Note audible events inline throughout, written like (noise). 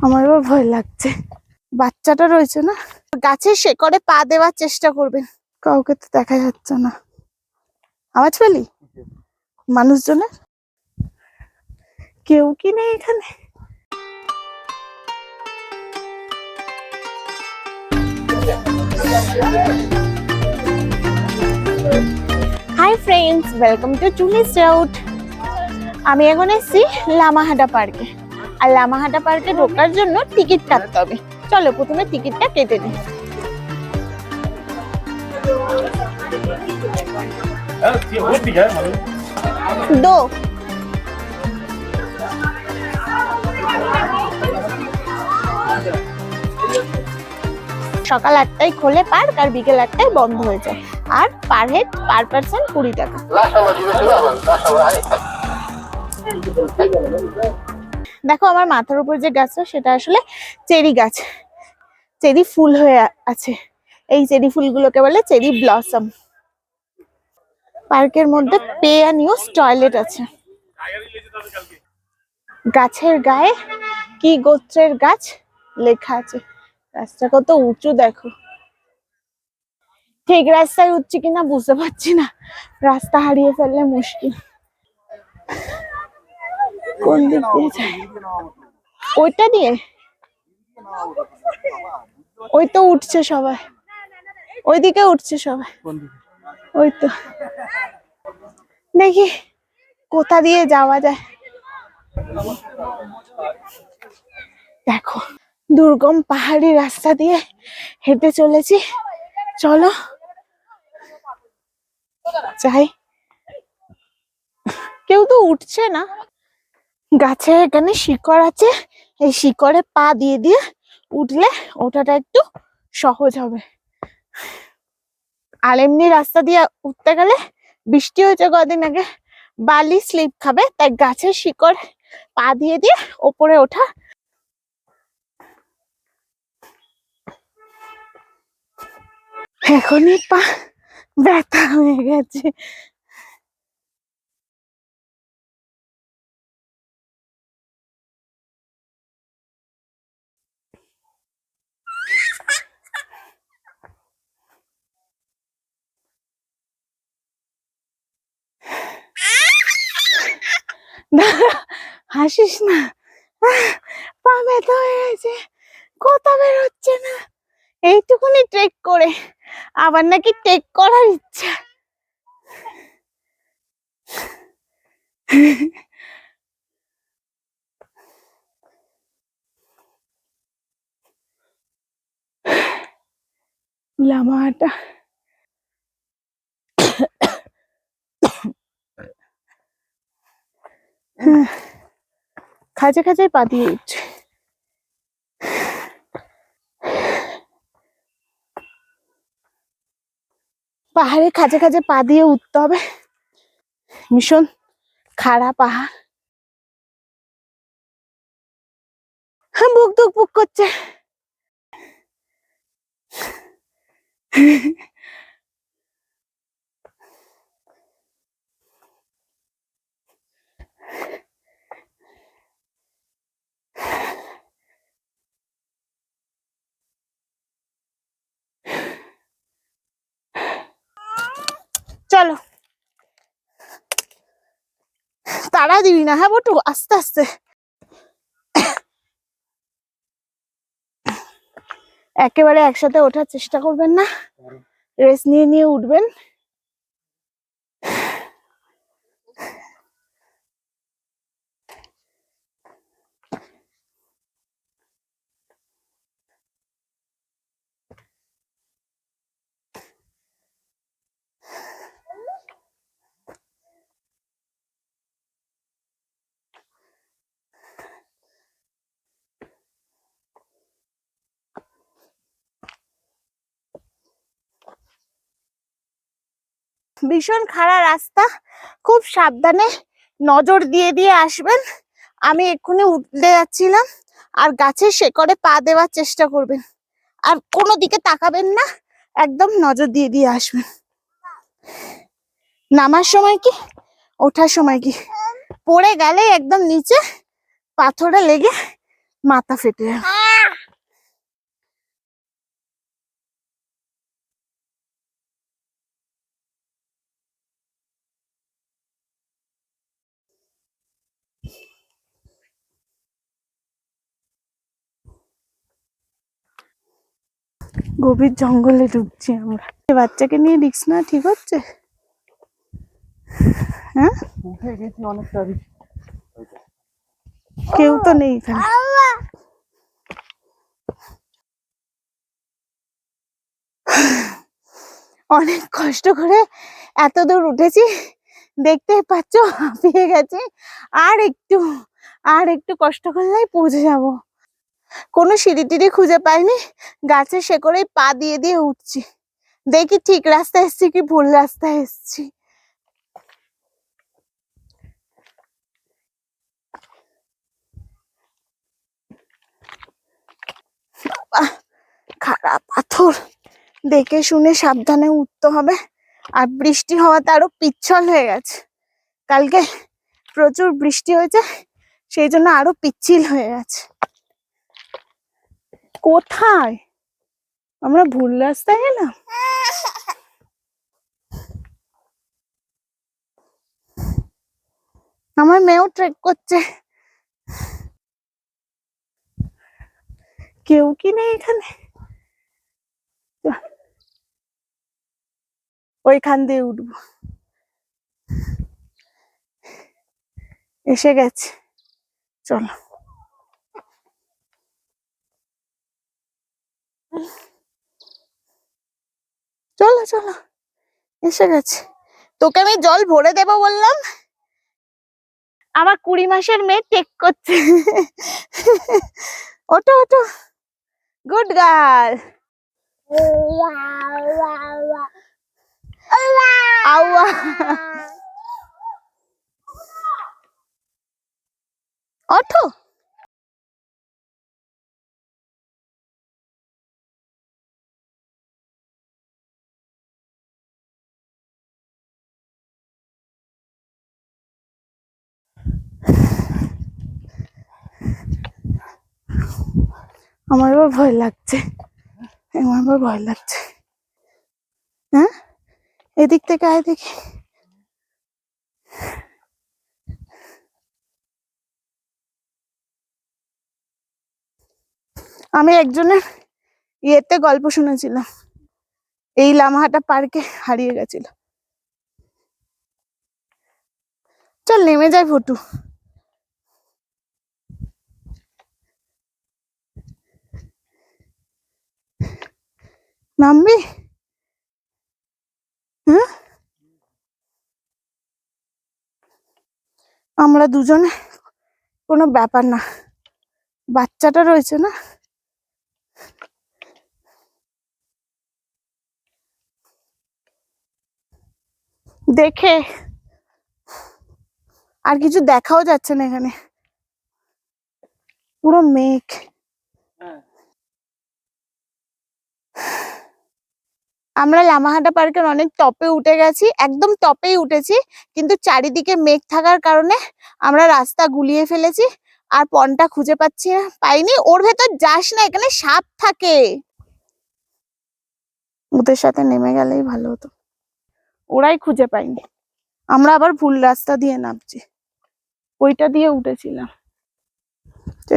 আমার এবার ভয় লাগছে। বাচ্চাটা রয়েছে না? গাছের শেকড়ে পা দেওয়ার চেষ্টা করবেন। কাউকে তো দেখা যাচ্ছে না। আওয়াজ পেলি? মানুষজনের? কেউ কি নেই এখানে? হাই ফ্রেন্ডস ওয়েলকাম টু চুলিস আমি এখন এসেছি লামাহাটা পার্কে আর লামাহাটা পার্কে ঢোকার জন্য টিকিট কাটতে হবে। চলো, প্রথমে টিকিটটা কেটে নিই। দো। সকাল আটটায় খোলে পার্ক আর বিকেল আটটায় বন্ধ হয়ে যায়। আর পার হেড, পার পার্সন কুড়ি টাকা। দেখো আমার মাথার উপর যে গাছটা, সেটা আসলে চেরি গাছ। চেরি ফুল হয়ে আছে। এই চেরি ফুলগুলোকে বলে চেরি ব্লসম। পার্কের মধ্যে পে অ্যান্ড ইউজ টয়লেট আছে। গাছের গায়ে কি গোত্রের গাছ? লেখা আছে। গাছটা কত উঁচু দেখো। ঠিক রাস্তায় উঠছি কিনা বুঝতে পারছি না। রাস্তা হারিয়ে ফেললে মুশকিল। কোন দিক দিয়ে যায় ওইটা দিয়ে? ওই তো উঠছে সবাই। ওইদিকে উঠছে সবাই। ওই তো। দেখি কোথা দিয়ে যাওয়া যায়। দেখো, দুর্গম পাহাড়ি রাস্তা দিয়ে হেঁটে চলেছি। চলো। যাই। কেউ তো উঠছে না। গাছে এখানে শিকড় আছে। এই শিকড়ে পা দিয়ে দিয়ে উঠলে ওঠাটা একটু সহজ হবে। আর এমনি রাস্তা দিয়ে উঠতে গেলে বৃষ্টি হয়েছে কদিন আগে। বালি স্লিপ খাবে, তাই গাছের শিকড় পা দিয়ে দিয়ে ওপরে ওঠা। এখনই পা ব্যথা হয়ে গেছে। (laughs) হাসিস না। পা ব্যথা হয়ে গেছে। কথা বেরোচ্ছে না। এইটুকুনি ট্রেক করে। আবার নাকি ট্রেক করার ইচ্ছা। লামাটা খাঁচে খাঁচে পা দিয়ে উঠছে। পাহাড়ে খাঁচে খাঁচে পা দিয়ে উঠতে হবে। ভীষণ খাড়া পাহাড় হ্যাঁ বুক দুক বুক করছে। চলো। তারা দিবি না হ্যাঁ বটু? আস্তে আস্তে। একেবারে একসাথে ওঠার চেষ্টা করবেন না। রেস্ট নিয়ে নিয়ে উঠবেন। ভীষণ খাড়া রাস্তা। খুব সাবধানে নজর দিয়ে দিয়ে আসবেন। আমি এক্ষুনি উঠতে যাচ্ছিলাম। আর গাছের শেকড়ে পা দেওয়ার চেষ্টা করবেন। আর কোনো দিকে তাকাবেন না, একদম নজর দিয়ে দিয়ে আসবেন। নামার সময় কি? ওঠার সময় কি? পড়ে গেলে একদম নিচে পাথরে লেগে মাথা ফেটে যাবে। গভীর জঙ্গলে ঢুকছি আমরা। বাচ্চাকে নিয়ে রিক্স না ঠিক হচ্ছে? হ্যাঁ? উঠে গেছি অনেকটা কেউ তো নেই এখানে। অনেক কষ্ট করে এত দূর উঠেছি দেখতে পাচ্ছ হাঁপিয়ে গেছি। আর একটু আর একটু কষ্ট করলেই পৌঁছে যাব। কোনো সিঁড়ি টিড়ি খুঁজে পাইনি। গাছের শেকড়েই পা দিয়ে দিয়ে উঠছি। দেখি ঠিক রাস্তায় এসছি কি ভুল রাস্তায় এসছি। খারাপ পাথর। দেখে শুনে সাবধানে উঠতে হবে। আর বৃষ্টি হওয়াতে আরও পিচ্ছল হয়ে গেছে। কালকে প্রচুর বৃষ্টি হয়েছে, সেই জন্য আরও পিচ্ছিল হয়ে গেছে। কোথায়? আমরা ভুল রাস্তায় এলাম? আমার মেয়েও ট্রেক করছে। কেউ কি নেই এখানে? ওইখান দিয়ে উঠবো। এসে গেছে। চলো। চলো চলো। এসে গেছে। তোকে আমি জল ভরে দেবো বললাম? আমার কুড়ি মাসের মেয়ে টেক করছে। ওটো ওটো গুড গার্ল আউয়া। ওঠো। আমার আবার ভয় লাগছে। আমার আবার ভয় লাগছে। হ্যাঁ? এদিক থেকে আয় দেখি। আমি একজনের ইয়েতে গল্প শুনেছিলাম। এই লামাহাটা পার্কে হারিয়ে গেছিল। চল, নেমে যাই ফটু নামবি হ্যাঁ আমরা দুজনে কোনো ব্যাপার না। বাচ্চাটা রয়েছে না? দেখে। আর কিছু দেখাও যাচ্ছে না এখানে। পুরো মেঘ। আমরা লামাহাটা পার্কের অনেক টপে উঠে গেছি, একদম টপেই উঠেছি, কিন্তু চারিদিকে মেঘ থাকার কারণে আমরা রাস্তা গুলিয়ে ফেলেছি আর পনটা খুঁজে পাচ্ছি না, পাইনি। ওর ভেতর যাস না, এখানে সাপ থাকে। ওদের সাথে নেমে গেলেই ভালো হতো। ওরাই খুঁজে পাইনি আমরা আবার ভুল রাস্তা দিয়ে নামছি। ওইটা দিয়ে উঠেছিলাম।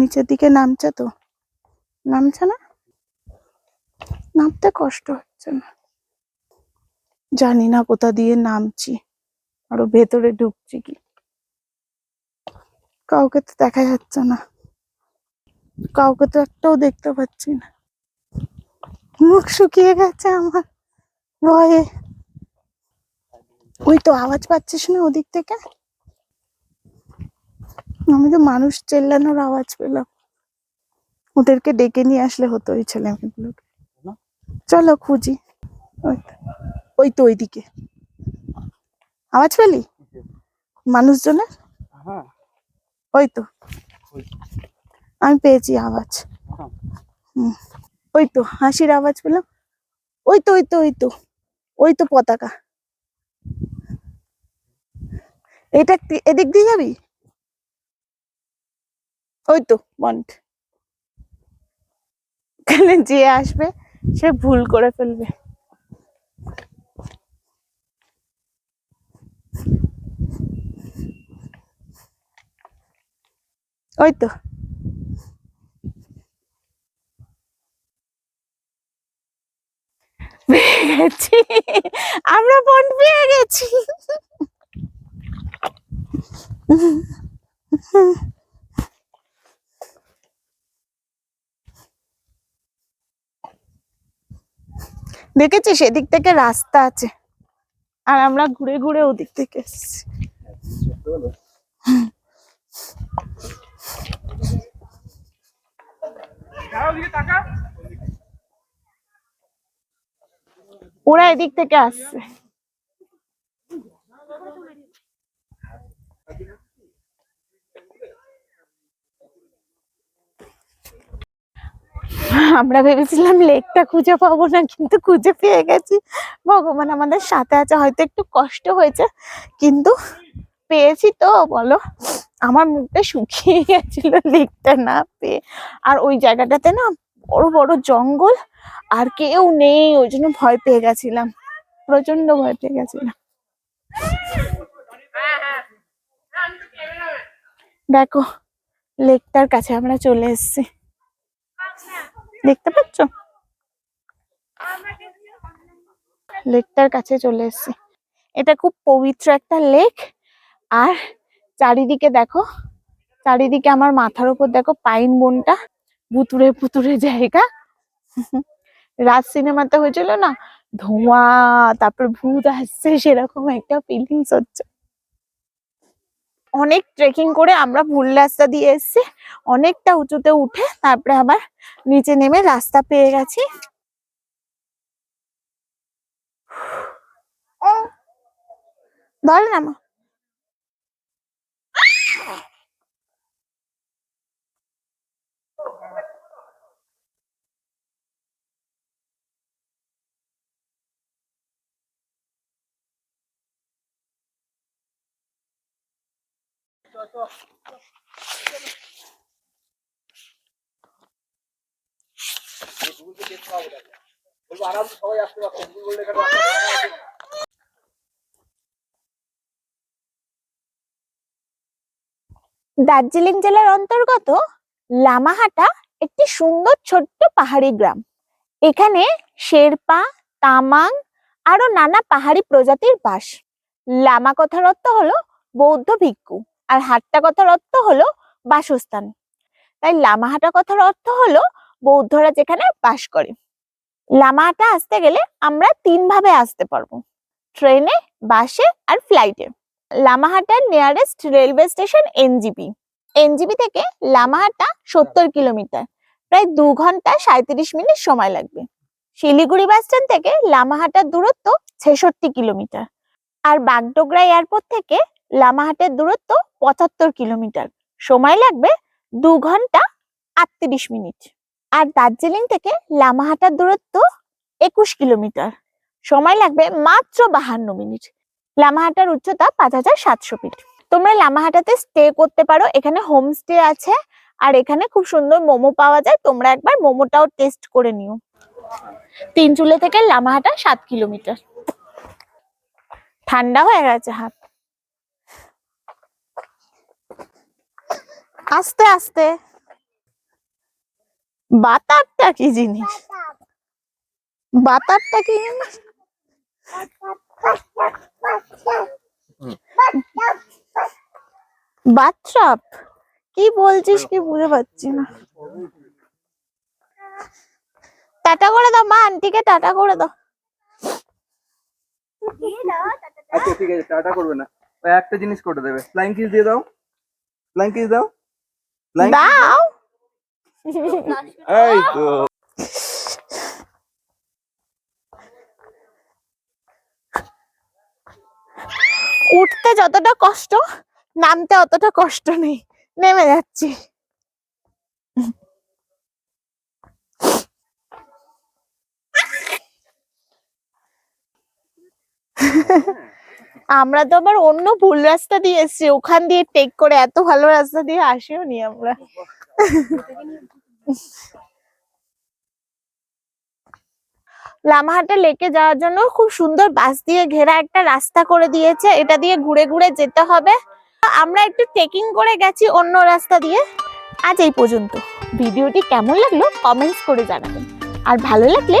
নিচের দিকে নামছে তো? নামছে না? নামতে কষ্ট হচ্ছে না। জানি না কোথা দিয়ে নামছি। আরও ভেতরে ঢুকছি কি? কাউকে তো দেখা যাচ্ছে না। কাউকে তো একটাও দেখতে পাচ্ছি না। মুখ শুকিয়ে গেছে আমার ভয়ে। ওই তো আওয়াজ পাচ্ছিস না ওদিক থেকে? আমি তো মানুষ চেল্লানোর আওয়াজ পেলাম। ওদেরকে ডেকে নিয়ে আসলে হতো ওই ছেলে মেয়েগুলোকে চলো খুঁজি। ওই তো। ওই তো ওইদিকে। আওয়াজ পেলি? মানুষজনের? হ্যাঁ। ওই তো। আমি পেয়েছি আওয়াজ। হ্যাঁ। ওই তো হাসির আওয়াজ পেলাম। ওই তো ওই তো ওই তো। ওই তো পতাকা। এটা এদিক দিয়ে যাবি? ওই তো বন্ড। এখানে যে আসবে সে ভুল করে ফেলবে। ওই তো। আমরা বন পেয়ে গেছি। দেখেছি সেদিক থেকে রাস্তা আছে। আর আমরা ঘুরে ঘুরে ওদিক থেকে এসেছি। ওরা এদিক থেকে আসছে। আমরা ভেবেছিলাম লেকটা খুঁজে পাবো না, কিন্তু খুঁজে পেয়ে গেছি। ভগবান আমাদের সাথে আছে, হয়তো একটু কষ্ট হয়েছে, কিন্তু পেয়েছি তো, বলো। আমার মুখটা শুকিয়ে গেছিল লেকটা না পেয়ে। আর ওই জায়গাটাতে না বড় বড় জঙ্গল আর কেউ নেই, ওই জন্য ভয় পেয়ে গেছিলাম। প্রচণ্ড ভয় পেয়ে গেছিলাম। দেখো, লেকটার কাছে আমরা চলে এসেছি। দেখতে পাচ্ছ? লেকটার কাছে চলে এসেছি। এটা খুব পবিত্র একটা লেক আর চারিদিকে দেখো, চারিদিকে আমার মাথার উপর দেখো পাইন বনটা ভুতুরে পুতুরে জায়গা। রাজ সিনেমাতে হয়েছিল না, ধোঁয়া, তারপর ভূত আসছে, সেরকম একটা ফিলিংস হচ্ছে। অনেক ট্রেকিং করে আমরা ভুল রাস্তা দিয়ে এসেছি, অনেকটা উঁচুতে উঠে তারপরে আবার নিচে নেমে রাস্তা পেয়ে গেছি। ধরে না দার্জিলিং জেলার অন্তর্গত লামাহাটা একটি সুন্দর ছোট্ট পাহাড়ি গ্রাম। এখানে শেরপা, তামাং আরও নানা পাহাড়ি প্রজাতির বাস। লামা কথার অর্থ হলো বৌদ্ধ ভিক্ষু। আর হাট্টা কথার অর্থ হলো বাসস্থান। তাই লামাহাটা কথার অর্থ হলো বৌদ্ধরা যেখানে বাস করে। লামাহাটা আসতে গেলে আমরা তিন ভাবে আসতে পারব। ট্রেনে, বাসে আর ফ্লাইটে। লামাহাটার nearest railway station NJP NJP থেকে লামাহাটা সত্তর কিলোমিটার। প্রায় দু ঘণ্টা সাঁত্রিশ মিনিট সময় লাগবে। শিলিগুড়ি বাস স্ট্যান্ড থেকে লামাহাটার দূরত্ব ছেষট্টি কিলোমিটার। আর বাগডোগরা এয়ারপোর্ট থেকে লামাহাটের দূরত্ব পঁচাত্তর কিলোমিটার। সময় লাগবে দু ঘণ্টা আটত্রিশ মিনিট। আর দার্জিলিং থেকে লামাহাটার দূরত্ব একুশ কিলোমিটার। সময় লাগবে মাত্র বাহান্ন মিনিট। লামাহাটার উচ্চতা পাঁচ হাজার সাতশো ফিট। তোমরা লামাহাটাতে স্টে করতে পারো। এখানে হোম স্টে আছে। আর এখানে খুব সুন্দর মোমো পাওয়া যায়। তোমরা একবার মোমোটাও টেস্ট করে নিও। তিনচুলে থেকে লামাহাটা সাত কিলোমিটার। ঠান্ডা হয়ে গেছে হাত। আস্তে আস্তে। বাতাবটা কি জিনিস? বাতাবটা কি জিনিস? কি বলছিস কি বুঝে পাচ্ছি না। টাটা করে দাও, মা, আন্টিকে টাটা করে দাও। আচ্ছা ঠিক আছে, টাটা করবে না। একটা জিনিস করে দেবে। ফ্লাইং কিস দিয়ে দাও। ফ্লাইং কিস দাও। দাও এই তো উঠতে যতটা কষ্ট নামতে অতটা কষ্ট নেই। নেমে যাচ্ছি। (laughs) (laughs) আমরা তো আবার অন্য ভুল রাস্তা দিয়ে এসেছি। ওখান দিয়ে টেক করে এত ভালো রাস্তা দিয়ে আসিও নি আমরা। লামাহাটে লেকে যাওয়ার জন্য খুব সুন্দর বাস দিয়ে ঘেরা একটা রাস্তা করে দিয়েছে। এটা দিয়ে ঘুরে ঘুরে যেতে হবে। আমরা একটু ট্রেকিং করে গেছি অন্য রাস্তা দিয়ে। আজ এই পর্যন্ত। ভিডিওটি কেমন লাগল কমেন্টস করে জানাবেন। আর ভালো লাগলে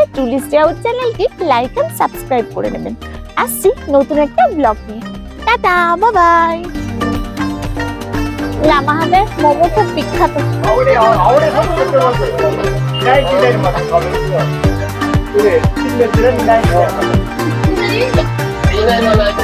আউট চ্যানেলটি লাইক এন্ড সাবস্ক্রাইব করে নেবেন। আসছি নতুন একটা ব্লগ নিয়ে। টাটা বাই বাই লামা হবে মোমো খুব। বিখ্যাত Thank you.